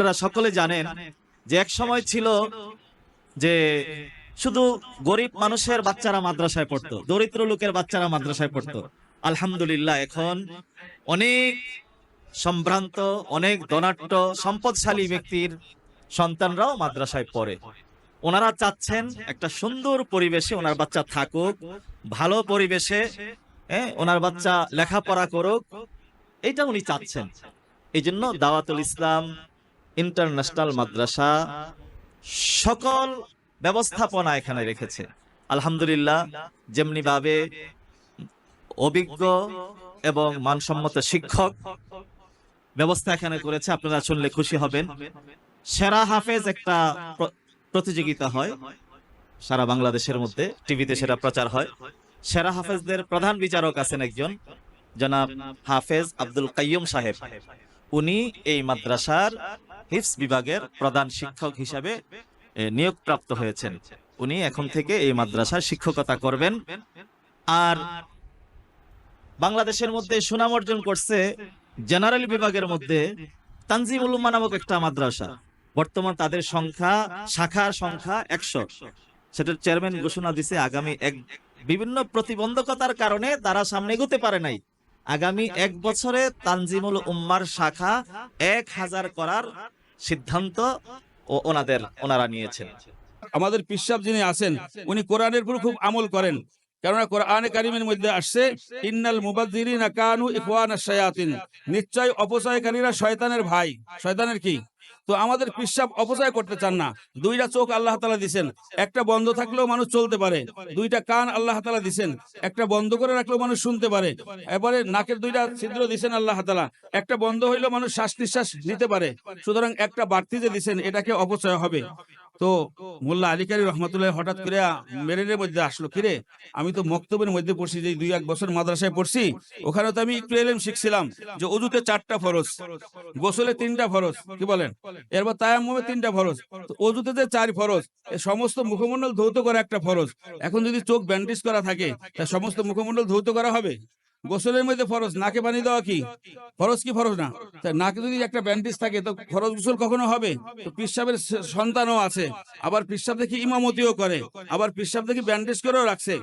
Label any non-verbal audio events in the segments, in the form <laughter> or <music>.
আপনারা সকলে জানেন যে এক সময় ছিল যে শুধু গরিব মানুষের বাচ্চারা মাদ্রাসায় পড়তো, দরিদ্র লোকের বাচ্চারা মাদ্রাসায় পড়তো। আলহামদুলিল্লাহ, এখন অনেক সম্ভ্রান্ত, অনেক ধনাঢ্য, সম্পদশালী ব্যক্তির সন্তানরাও মাদ্রাসায় পড়ে। ওনারা চাচ্ছেন একটা সুন্দর পরিবেশে ওনার বাচ্চা থাকুক, ভালো পরিবেশে ওনার বাচ্চা লেখাপড়া করুক এটা উনি চাচ্ছেন। এই জন্য দাওয়াতুল ইসলাম ইন্টারন্যাশনাল মাদ্রাসা সকল ব্যবস্থাপনা এখানে রেখেছে। আলহামদুলিল্লাহ যেমনি ভাবে অভিজ্ঞ এবং মানসম্মত শিক্ষক ব্যবস্থা এখানে করেছে, আপনারা শুনলে খুশি হবেন। সেরা হাফেজ একটা প্রতিযোগিতা হয়, সারা বাংলাদেশের মধ্যে, টিভিতে সেটা প্রচার হয়। সেরা হাফেজদের প্রধান বিচারক আছেন একজন, জনাব হাফেজ আব্দুল কাইয়ুম সাহেব। উনি এই মাদ্রাসার হিফস বিভাগের প্রধান শিক্ষক হিসাবে নিয়োগপ্রাপ্ত হয়েছেন। উনি এখন থেকে এই মাদ্রাসার শিক্ষকতা করবেন। আর বাংলাদেশের মধ্যে সুনাম অর্জন করছে জেনারেল বিভাগের মধ্যে তানজিমুল উম্মা নামক একটা মাদ্রাসা। বর্তমান তাদের সংখ্যা শাখার সংখ্যা একশো। সেটার চেয়ারম্যান ঘোষণা দিছে আগামী এক, বিভিন্ন প্রতিবন্ধকতার কারণে তারা সামনে এগোতে পারে নাই। আগামী এক বছরে তানজিমুল উম্মার শাখা এক হাজার করার সিদ্ধান্ত ওনাদের, ওনারা নিয়েছেন। আমাদের পিসাব যিনি আছেন, উনি কোরআনের উপর খুব আমল করেন। কেননা কোরআনে কারিমের মধ্যে আসছে, ইন্নাল মুবাদ্দিরিনা কানু ইখওয়ানা শায়াতিন। নিশ্চয় অপচয়কারীরা শয়তানের ভাই। শয়তানের কি? তো আমাদের পিসাব অপচয় করতে চান না। দুইটা চোখ আল্লাহ তালা দিছেন। একটা বন্ধ থাকলেও মানুষ চলতে পারে। দুইটা কান আল্লাহ তালা দিছেন। একটা বন্ধ করে রাখলেও মানুষ শুনতে পারে। এবারে নাকের দুইটা ছিদ্র দিছেন আল্লাহ তালা একটা বন্ধ হইলেও মানুষ শ্বাস নিঃশ্বাস নিতে পারে। সুতরাং একটা বাড়তি যে দিছেন, এটাকে অপচয় হবে। তো মোল্লা আলিকারি রহমতুল্লাহ হঠাৎ করে মেরেনের মধ্যে আসলো। কিরে আমি তো মক্তবের মধ্যে পড়ছি যে দুই, এক বছর মাদ্রাসায় পড়ছি ওখানে তো আমি একটু এলেম শিখছিলাম যে অজুতে চারটা ফরজ, গোসলে তিনটা ফরজ, কি বলেন? এরপর তায়াম্মমে তিনটা ফরজ অজুতে যে চার ফরজ সমস্ত মুখমণ্ডল ধৌত করা একটা ফরজ। এখন যদি চোখ ব্যান্ডেজ করা থাকে, তা সমস্ত মুখমণ্ডল ধৌত করা হবে? গোসলের মধ্যে ফরজ, নাকে পানি দেওয়া কি? ফরজ কি ফরজ না? নাকে যদি একটা ব্যান্ডেজ থাকে, তো ফরজ গোসল কখনো হবে? তো পিসাবের সন্তানও আছে, আবার পিসাব দেখি ইমামতিও করে, আবার পিসাব দেখি ব্যান্ডেজ করেও রাখছে।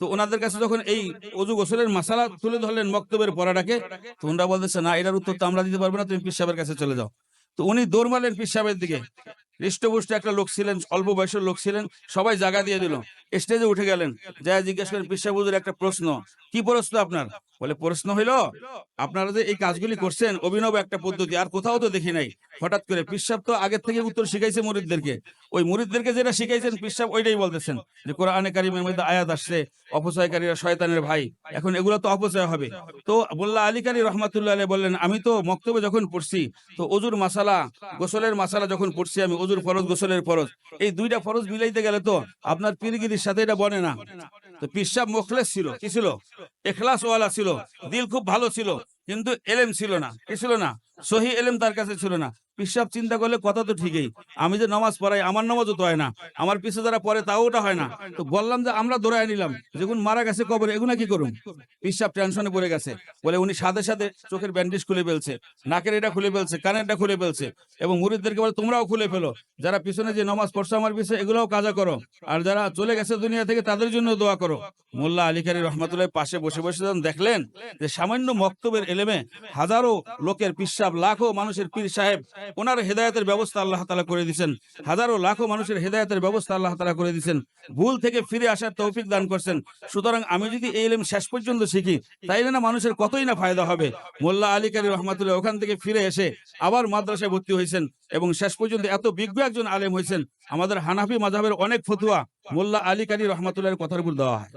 তো ওনাদের কাছে যখন এই অজু গোসলের মাসালা তুলে ধরলেন মক্তবের পড়াটাকে, তো ওনারা বলতেছে, না, এটার উত্তর তো আমরা দিতে পারব না, তুমি পিসাবের কাছে চলে যাও। তো উনি দৌড় মারলেন পিসাবের দিকে। হৃষ্টপুষ্ট একটা লোক ছিলেন, অল্প বয়সের লোক ছিলেন, সবাই জায়গা দিয়ে দিল। স্টেজে উঠে গেলেন। যা জিজ্ঞেস করেন পিসাব একটা প্রশ্ন, কি প্রশ্ন আপনার? বলে প্রশ্ন হইল, আপনারা যে এই কাজগুলি করছেন, অভিনব একটা পদ্ধতি, আর কোথাও তো দেখি নাই। হঠাৎ করে পিসাব তো আগের থেকে উত্তর শিখাইছে মুরিদদেরকে। ওই মুরিদদেরকে যেটা শিখাইছেন পিসাব ওইটাই বলতেছেন যে, কোরআনে কারিমের মধ্যে আয়াত আসছে, অপচয়কারীরা শয়তানের ভাই। এখন এগুলো তো অপচয় হবে। তো বললা আলী কারি রহমাতুল্লাহ আলাইহি বললেন, আমি তো মক্তবে যখন পড়ছি, তো অজুর মাসালা, গোসলের মাসালা যখন পড়ছি, আমি অজুর ফরজ, গোসলের ফরজ। এই দুইটা ফরজ মিলাইতে গেলে তো আপনার পীরগিরির সাথে এটা বনে না। তো পিসাব মোখলেস ছিল। কি ছিল? এখলাস ওয়ালা ছিল। দিল খুব ভালো ছিল। কিন্তু এলেম ছিল না। কি ছিল না? সহি এলেম তার কাছে ছিল না। পিসাব চিন্তা করলে কথা তো ঠিকই। আমি যে নামাজ পড়াই, আমার নামাজও তো হয় না। আমার পিছে যারা পড়ে, তাও ওটা হয় না। তো বললাম যে, আমরা ধরাই নিলাম। যখন মারা গেছে কবর এগুলা কি করুন পিসাব টেনশনে পড়ে গেছে। বলে, উনি সাথে সাথে চোখের ব্যান্ডেজ খুলে ফেলছে, নাকের এটা খুলে ফেলছে কানেরটা খুলে ফেলছে এবং মুরিদদেরকে বলে, তোমরাও খুলে ফেলো। যারা পিছনে যে নামাজ পড়ছো আমার পিছনে এগুলোও কাজা করো। আর যারা চলে গেছে দুনিয়া থেকে, তাদের জন্য দোয়া করো। মোল্লা আলিকারি রহমাতুল্লাহ পাশে বসে বসে যখন দেখলেন যে, সামান্য মক্তবের এলেমে হাজারো লোকের পিসাব, লাখো মানুষের পীর সাহেব ওনার হেদায়তের ব্যবস্থা আল্লাহ তালা করে দিচ্ছেন হাজারো লাখো মানুষের হেদায়তের ব্যবস্থা আল্লাহ তালা করে দিচ্ছেন ভুল থেকে ফিরে আসার তৌফিক দান করছেন। সুতরাং আমি যদি এই এলেম শেষ পর্যন্ত শিখি, তাইলে না মানুষের কতই না ফায়দা হবে। মোল্লা আলী কারি রহমাতুল্লাহ ওখান থেকে ফিরে এসে আবার মাদ্রাসায় ভর্তি হয়েছেন এবং শেষ পর্যন্ত এত বিজ্ঞ একজন আলেম হয়েছেন। আমাদের হানাফি মাঝাবের অনেক ফতুয়া মোল্লা আলী কারি রহমাতুল্লাহের কথার উপর দেওয়া হয়।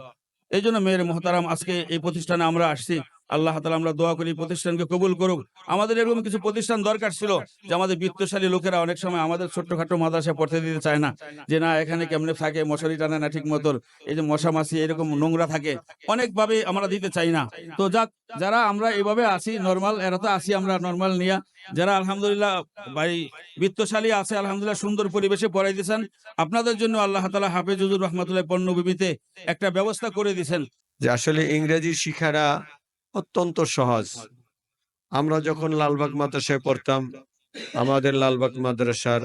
এই জন্য মেয়ের মোহতারাম, আজকে এই প্রতিষ্ঠানে আমরা আসছি। আল্লাহ তালা আমরা দোয়া করি, প্রতিষ্ঠানকে কবুল করুক। আমাদের এরকম কিছু প্রতিষ্ঠান দরকার ছিল যে আমাদের বিত্তশালী লোকেরা অনেক সময় আমাদের ছোট্টখাটো মাদ্রাসায় পড়তে দিতে চায় না। যে না, এখানে কেমনে থাকে, মশারি টানে না ঠিক মতো এই যে মশা মাছি, এরকম নোংরা থাকে। অনেকভাবে আমরা দিতে চাই না। তো যাক, যারা আমরা এভাবে আসি নর্মাল এরা তো আসি আমরা নর্মাল নিয়ে। যারা আলহামদুলিল্লাহ ভাই বিত্তশালী আছে, আলহামদুলিল্লাহ সুন্দর পরিবেশে পড়াই দিয়েছেন, আপনাদের জন্য আল্লাহ তালা হাফেজ হুজুর রহমতুল্লাহ পণ্যভূমিতে একটা ব্যবস্থা করে দিয়েছেন। যে আসলে ইংরেজি শিখাটা অত্যন্ত সহজ। আমরা যখন লালবাগ মাদ্রাসায় পড়তাম, আমাদের লালবাগ মাদ্রাসার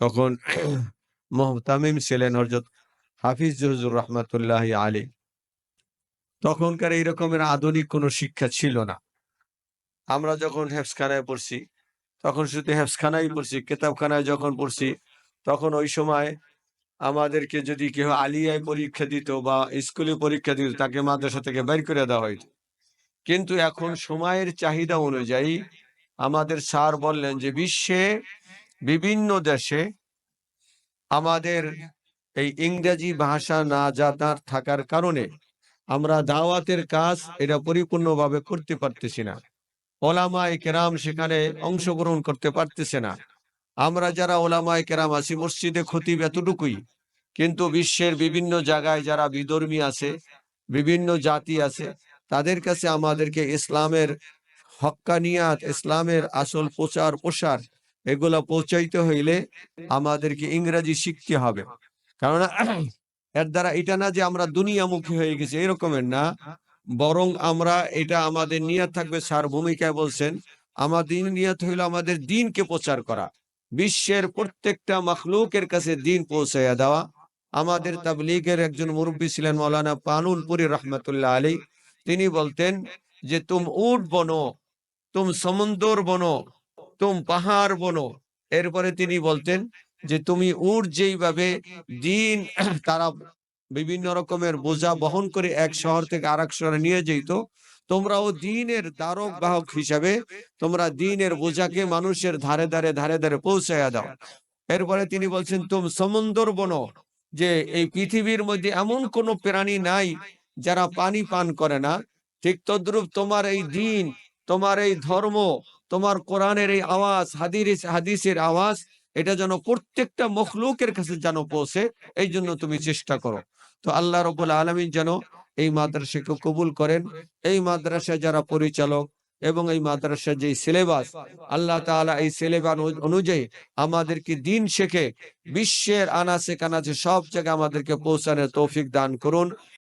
তখন <clears throat> মোহতামিম ছিলেন হজরত হাফিজ হুজুর রহমাতুল্লাহ আলী তখনকার এই রকমের আধুনিক কোনো শিক্ষা ছিল না। আমরা যখন হেফসখানায় পড়ছি, তখন শুধু হেফসখানায় পড়ছি, কেতাবখানায় যখন পড়ছি, তখন ওই সময় আমাদেরকে যদি কেউ আলিয়ায় পরীক্ষা দিত বা স্কুলে পরীক্ষা দিত, তাকে মাদ্রাসা থেকে বের করে দেওয়া হইত। কিন্তু এখন সময়ের চাহিদা অনুযায়ী আমাদের স্যার বললেন যে বিশ্বে বিভিন্ন দেশে আমাদের এই ইংরেজি ভাষা না জানার থাকার কারণে আমরা দাওয়াতের কাজ এটা পরিপূর্ণভাবে করতে পারতেছি না। ওলামায় কেরাম সেখানে অংশগ্রহণ করতে পারতেছে না। আমরা যারা ওলামায় কেরাম আছি মসজিদে খতিব এতটুকুই। কিন্তু বিশ্বের বিভিন্ন জায়গায় যারা বিধর্মী আছে বিভিন্ন জাতি আছে তাদের কাছে আমাদেরকে ইসলামের হক্কানিয়াত, ইসলামের আসল প্রচার প্রসার এগুলা পৌঁছাইতে হইলে আমাদেরকে ইংরেজি শিখতে হবে। কারণ এর দ্বারা এটা না যে আমরা দুনিয়ামুখী হয়ে গেছি, এরকমের না। বরং আমরা এটা আমাদের নিয়ত থাকবে স্যার ভূমিকায় বলছেন, আমাদের নিয়ত হইল আমাদের দিনকে প্রচার করা। বিশ্বের প্রত্যেকটা মখলুকের কাছে দিন পৌঁছাইয়া দেওয়া। আমাদের তাবলীগের একজন মুরব্বী ছিলেন মৌলানা পানুলপুরি রহমতুল্লাহ আলী তিনি বলতেন যে, তুম উট বনো, তুম সমুন্দর বনো, তুম পাহাড় বনো। এরপরে তিনি বলতেন যে, তুমি উট যেইভাবে দিন <clears throat> তারা বিভিন্ন রকমের বোঝা বহন করে এক শহর থেকে আরেক শহরে নিয়ে যেত, তোমরাও দিনের দ্বারক বাহক হিসাবে তোমরা দিনের বোঝাকে মানুষের ধারে ধারে ধারে ধারে পৌঁছাইয়া দাও। এরপরে তিনি বলছেন, তুম সমুন্দর বনো, যে, এই পৃথিবীর মধ্যে এমন কোন প্রাণী নাই যারা পানি পান করে না, ঠিক তদ্রুপ তোমার এই দিন, তোমার এই ধর্ম, তোমার কোরআনের এই আওয়াজ হাদিস হাদিসের আওয়াজ, এটা যেন প্রত্যেকটা মখলুকের কাছে যেন পৌঁছে, এই জন্য তুমি চেষ্টা করো। তো আল্লাহ রবুল আলমিন যেন এই মাদ্রাসাকে কবুল করেন। এই মাদ্রাসা যারা পরিচালক এবং এই মাদ্রাসার যে সিলেবাস, আল্লাহ তাআলা এই সিলেবাস অনুযায়ী আমাদেরকে দিন শেখে, বিশ্বের আনাচে কানাচে সব জায়গায় আমাদেরকে পৌঁছানোর তৌফিক দান করুন।